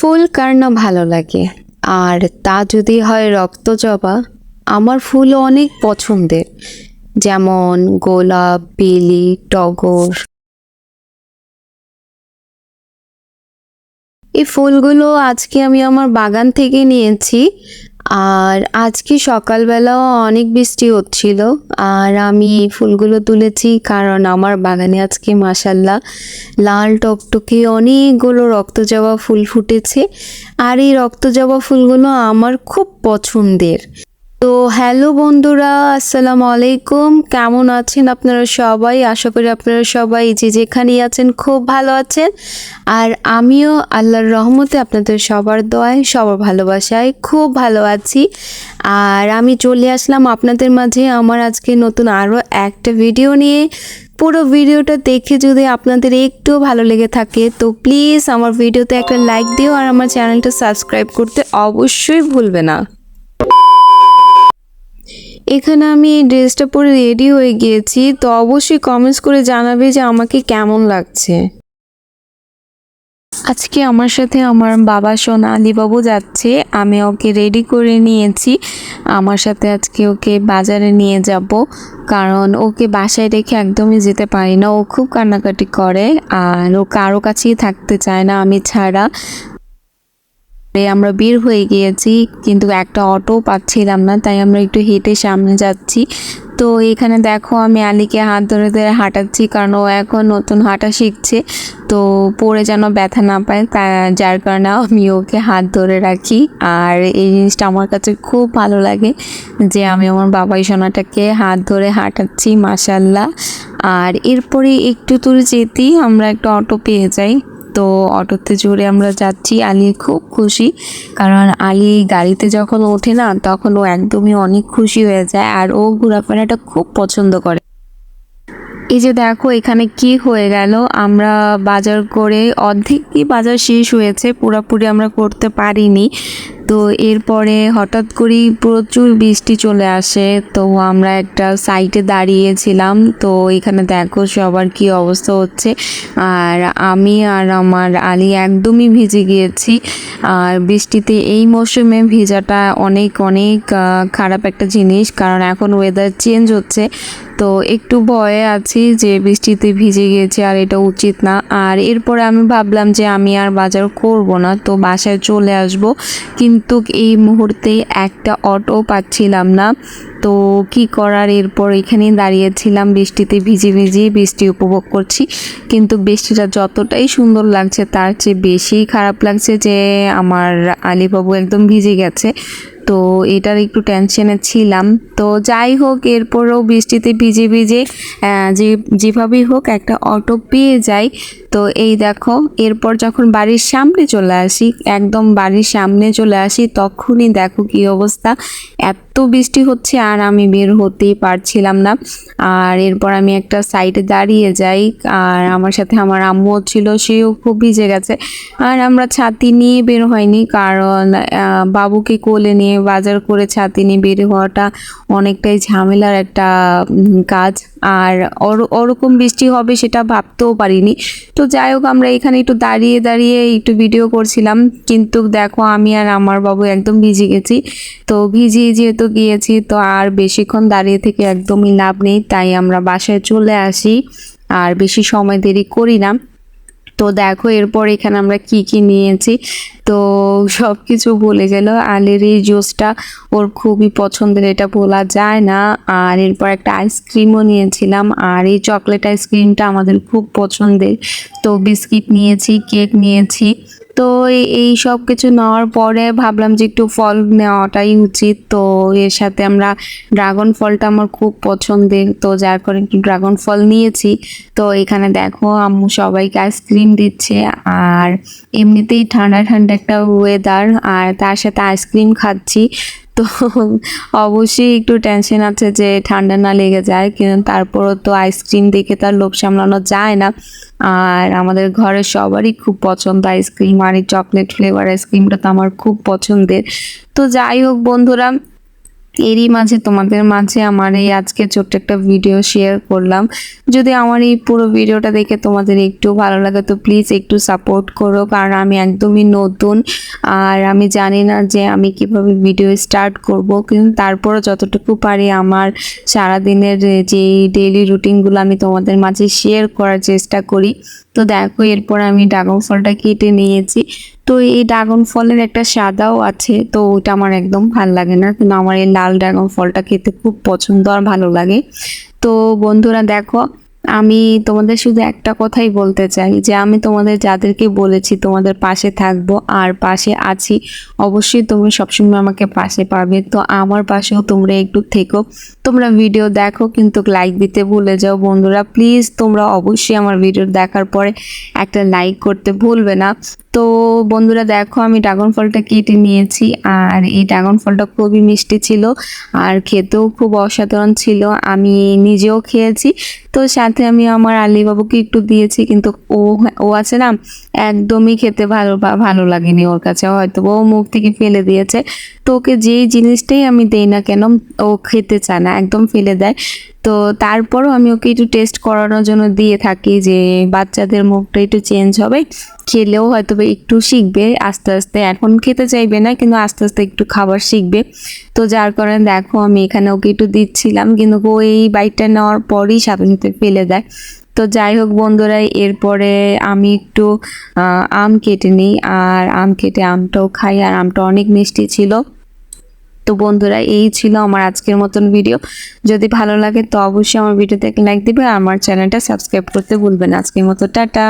ফুল কার না ভালো লাগে? আর তা যদি হয় রক্ত জবা, আমার ফুল অনেক পছন্দের। যেমন গোলাপ, বেলি, টগর। এই ফুলগুলো আজকে আমি আমার বাগান থেকে নিয়েছি। আর আজকে সকালবেলাও অনেক বৃষ্টি হচ্ছিল। আর আমি এই ফুলগুলো তুলেছি কারণ আমার বাগানে আজকে মাসাল্লাহ লাল টকটকে অনেকগুলো রক্ত রক্তজবা ফুল ফুটেছে। আর এই রক্ত রক্তজবা ফুলগুলো আমার খুব পছন্দের। তো হ্যালো বন্ধুরা, আসসালামু আলাইকুম। কেমন আছেন আপনারা সবাই? আশা করি আপনারা সবাই যে যেখানেই আছেন খুব ভালো আছেন। আর আমিও আল্লাহর রহমতে আপনাদের সবার দোয়ায়, সবার ভালোবাসায় খুব ভালো আছি। আর আমি চলে আসলাম আপনাদের মাঝে আমার আজকে নতুন আরও একটা ভিডিও নিয়ে। পুরো ভিডিওটা দেখে যদি আপনাদের একটু ভালো লেগে থাকে, তো প্লিজ আমার ভিডিওতে একটা লাইক দিও আর আমার চ্যানেলটা সাবস্ক্রাইব করতে অবশ্যই ভুলবে না। এখানে আমি এই ড্রেসটা পরে রেডি হয়ে গিয়েছি, তো অবশ্যই কমেন্টস করে জানাবে যে আমাকে কেমন লাগছে। আজকে আমার সাথে আমার বাবা সোনা আলীবাবু যাচ্ছে, আমি ওকে রেডি করে নিয়েছি। আমার সাথে আজকে ওকে বাজারে নিয়ে যাব, কারণ ওকে বাসায় রেখে একদমই যেতে পারি না। ও খুব কান্নাকাটি করে, আর ও কারও কাছেই থাকতে চায় না, আমি ছাড়া। পরে আমরা বের হয়ে গিয়েছি, কিন্তু একটা অটো পাচ্ছিলাম না, তাই আমরা একটু হেঁটে সামনে যাচ্ছি। তো এখানে দেখো আমি আলীকে হাত ধরে ধরে হাঁটাচ্ছি, কারণ ও এখন নতুন হাঁটা শিখছে। তো পড়ে যেন ব্যথা না পায়, তা যার কারণে আমি ওকে হাত ধরে রাখি। আর এই জিনিসটা আমার কাছে খুব ভালো লাগে যে আমি আমার বাবাই সোনাটাকে হাত ধরে হাঁটাচ্ছি মাসাল্লাহ আর এরপরে একটু দূর যেতেই আমরা একটা অটো পেয়ে যাই। তো অটোতে চড়ে আমরা যাচ্ছি। আলি খুব খুশি, কারণ আলি গাড়িতে যখন ওঠে না, তখন ও একদমই অনেক খুশি হয়ে যায় আর ও ঘোরাফেরাটা খুব পছন্দ করে। এই যে দেখো, এখানে কি হয়ে গেল? আমরা বাজার করে অর্ধেকই বাজার শেষ হয়েছে, পুরোপুরি আমরা করতে পারিনি। তো এরপরে হঠাৎ করেই প্রচুর বৃষ্টি চলে আসে। তো আমরা একটা সাইটে দাঁড়িয়েছিলাম। তো এখানে দেখো সবার কি অবস্থা হচ্ছে। আর আমি আর আমার আলী একদমই ভিজে গিয়েছি। আর বৃষ্টিতে এই মৌসুমে ভিজাটা অনেক অনেক খারাপ একটা জিনিস। কারণ এখন ওয়েদার চেঞ্জ হচ্ছে। তো একটু ভয়ে আছি যে বৃষ্টিতে ভিজে গিয়েছে আর এটা উচিত না। আর এরপরে আমি ভাবলাম যে আমি আর বাজার করব না। তো বাসায় চলে আসব। কিন্তু এই মুহূর্তে একটা অটো পাচ্ছিলাম না। তো কি করার? এরপর এখানেই দাঁড়িয়েছিলাম, বৃষ্টিতে ভিজে ভিজে বৃষ্টি উপভোগ করছি। কিন্তু বৃষ্টিটা যতটাই সুন্দর লাগছে, তার চেয়ে বেশি খারাপ লাগছে যে আমার আলিবাবু একদম ভিজে গেছে। তো এটার একটু টেনশনে ছিলাম। তো যাই হোক, এরপরেও বৃষ্টিতে ভিজে ভিজে যে, যেভাবেই হোক একটা অটো পেয়ে যাই। তো এই দেখো, এরপর যখন বাড়ির সামনে চলে আসি, একদম বাড়ির সামনে চলে আসি, তখনই দেখো কি অবস্থা। এত বৃষ্টি হচ্ছে, আর আমি বের হতেই পারছিলাম না। আর এরপর আমি একটা সাইডে দাঁড়িয়ে যাই, আর আমার সাথে আমার আম্মুও ছিল, সেও খুব ভিজে গেছে। আর আমরা ছাতি নিয়ে বের হয়নি, কারণ বাবুকে কোলে নিয়ে বাজার করে ছাতি নিয়ে বের হওয়াটা অনেকটাই ঝামেলার একটা কাজ। আর ওর- ওরকম বৃষ্টি হবে সেটা ভাবতেও পারিনি। তো যাই হোক, আমরা এখানে একটু দাঁড়িয়ে দাঁড়িয়ে একটু ভিডিও করছিলাম। কিন্তু দেখো, আমি আর আমার বাবু একদম ভিজে গেছি। তো ভিজিয়ে যেহেতু গিয়েছি, তো আর বেশিক্ষণ দাঁড়িয়ে থেকে একদমই লাভ নেই। তাই আমরা বাসায় চলে আসি। আর বেশি সময় দেরি করি না। তো দেখো এরপর এখানে আমরা কি কি নিয়েছি? তো সব কিছু বলে গেল। আলের এই জুসটা ওর খুবই পছন্দের, এটা বলা যায় না। আর এরপর একটা আইসক্রিমও নিয়েছিলাম। আর এই চকলেট আইসক্রিমটা আমাদের খুব পছন্দের। তো বিস্কিট নিয়েছি কেক নিয়েছি। এই- এই সব কিছু নেওয়ার পরে ভাবলাম যে একটু ফল নেওয়াটাই উচিত। তো এর সাথে আমরা ড্রাগন ফলটা আমার খুব পছন্দের। তো যার কারণে একটু ড্রাগন ফল নিয়েছি। তো এখানে দেখো, আম্মু সবাইকে আইসক্রিম দিচ্ছে। আর এমনিতেই ঠান্ডা ঠান্ডা একটা ওয়েদার আর তার সাথে আইসক্রিম খাচ্ছি। তো অবশ্যই একটু টেনশন আছে যে ঠান্ডা না লেগে যায়, কিন্তু তারপরও তো আইসক্রিম দেখে তার লোভ সামলানো যায় না। আর আমাদের ঘরে সবারই খুব পছন্দ আইসক্রিম আর এই চকলেট ফ্লেভার আইসক্রিমটা তো আমার খুব পছন্দের। তো যাই হোক বন্ধুরা এরই মাঝে তোমাদের মাঝে আমার এই আজকে ছোট্ট একটা ভিডিও শেয়ার করলাম। যদি আমার এই পুরো ভিডিওটা দেখে তোমাদের একটু ভালো লাগে, তো প্লিজ একটু সাপোর্ট করো, কারণ আমি একদমই নতুন আর আমি জানি না যে আমি কীভাবে ভিডিও স্টার্ট করব। কিন্তু তারপরও যতটুকু পারি আমার সারাদিনের যে ডেইলি রুটিনগুলো আমি তোমাদের মাঝে শেয়ার করার চেষ্টা করি। তো দেখো, এরপর আমি ড্রাগন ফলটা কেটে নিয়েছি। তো এই ড্রাগন ফলের একটা সাদাও আছে, তো ওটা আমার একদম ভালো লাগে না। কিন্তু আমার এই লাল ড্রাগন ফলটা খেতে খুব পছন্দ আর ভালো লাগে। তো বন্ধুরা দেখো, আমি তোমাদের শুধু একটা কথাই বলতে চাই, যে আমি তোমাদের যাদেরকে বলেছি তোমাদের পাশে থাকব আর পাশে আছি, অবশ্যই তুমি সবসময় আমাকে পাশে পাবে। তো আমার পাশেও তোমরা একটু থেকো, তোমরা ভিডিও দেখো, কিন্তু লাইক দিতে ভুলে যাও। বন্ধুরা প্লিজ তোমরা অবশ্যই আমার ভিডিও দেখার পরে একটা লাইক করতে ভুলবে না। তো বন্ধুরা দেখো, আমি ড্রাগন ফলটা কেটে নিয়েছি আর এই ড্রাগন ফলটা খুবই মিষ্টি ছিল আর খেতেও খুব অসাধারণ ছিল। আমি নিজেও খেয়েছি। তো সাথে আমি আমার আলী বাবুকে একটু দিয়েছি, কিন্তু ও ও আছে না, একদমই খেতে ভালো ভালো লাগেনি ওর কাছে। হয়তো ও মুখ থেকে ফেলে দিয়েছে। তো ওকে যেই জিনিসটাই আমি দেই না কেন, ও খেতে চায় না, একদম ফেলে দেয়। তো তারপরও আমি ওকে একটু টেস্ট করানোর জন্য দিয়ে থাকি যে বাচ্চাদের মুখটা একটু চেঞ্জ হবে। খেলেও হয়তো একটু শিখবে, আস্তে আস্তে এখন খেতে চাইবে না, কিন্তু আস্তে আস্তে একটু খাবার শিখবে। তো যার কারণে দেখো আমি এখানে ওকে একটু দিচ্ছিলাম, কিন্তু ও এই বাইকটা নেওয়ার পরই সাথে ফেলে দেয়। তো যাই হোক বন্ধুরা, এরপরে আমি একটু আম কেটে নিই, আর আম কেটে আমটাও খাই, আর আমটা অনেক মিষ্টি ছিল। তো বন্ধুরা, এই ছিল আমার আজকের মতন ভিডিও যদি ভালো লাগে তো অবশ্যই আমার ভিডিওতে লাইক দিবে আর আমার চ্যানেলটা সাবস্ক্রাইব করতে ভুলবেন আজকের মতো, টাটা।